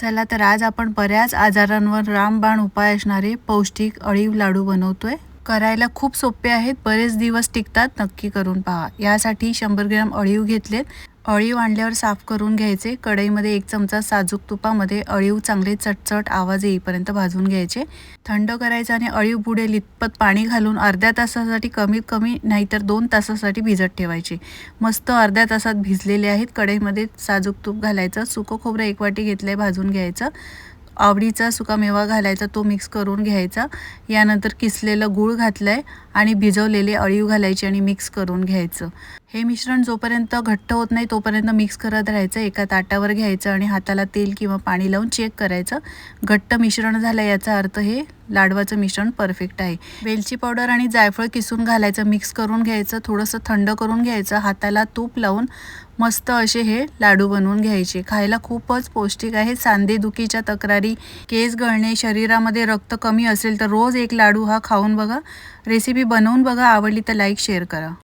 चला तर आज आपण बऱ्याच आजारांवर रामबाण उपाय असणारे पौष्टिक अळीव लाडू बनवतोय. करायला खूप सोपे आहेत बरेच दिवस टिकतात नक्की करून पहा. यासाठी शंभर ग्रॅम अळीव घेतलेत. अळीव आणल्यावर साफ करून घ्यायचे. कढईमध्ये एक चमचा साजूक तुपामध्ये अळीव चांगले चटचट आवाज येईपर्यंत भाजून घ्यायचे. थंड करायचं आणि अळीव बुडेल इतपत पाणी घालून अर्ध्या तासासाठी कमीत कमी नाहीतर दोन तासासाठी भिजत ठेवायचे. मस्त अर्ध्या तासात भिजलेले आहेत. कढईमध्ये साजूक तूप घालायचं. सुकं खोबरं एक वाटी घेतलं आहे भाजून घ्यायचं. आवडीचा सुकामेवा घालायचा तो मिक्स करून घ्यायचा. यानंतर किसलेलं गूळ घातलं आहे आणि भिजवलेले अळीव घालायचे आणि मिक्स करून घ्यायचं. हे मिश्रण जोपर्यंत घट्ट होत नाही तोपर्यंत मिक्स करत राहायचं एका ताटावर घ्यायचं आणि हाताला तेल किंवा पाणी लावून चेक करायचं. घट्ट मिश्रण झालं याचा अर्थ हे लाडवाचं मिश्रण परफेक्ट आहे. वेलची पावडर आणि जायफळ किसून घालायचं मिक्स करून घ्यायचं थोडंसं थंड करून घ्यायचं हाताला तूप लावून मस्त असे हे लाडू बनवून घ्यायचे. खायला खूपच पौष्टिक आहे. सांधेदुखीच्या तक्रारी केस गळणे शरीरामध्ये रक्त कमी असेल तर रोज एक लाडू हा खाऊन बघा. रेसिपी रेसिपी बनवून बघा आवडली तर लाईक शेअर करा.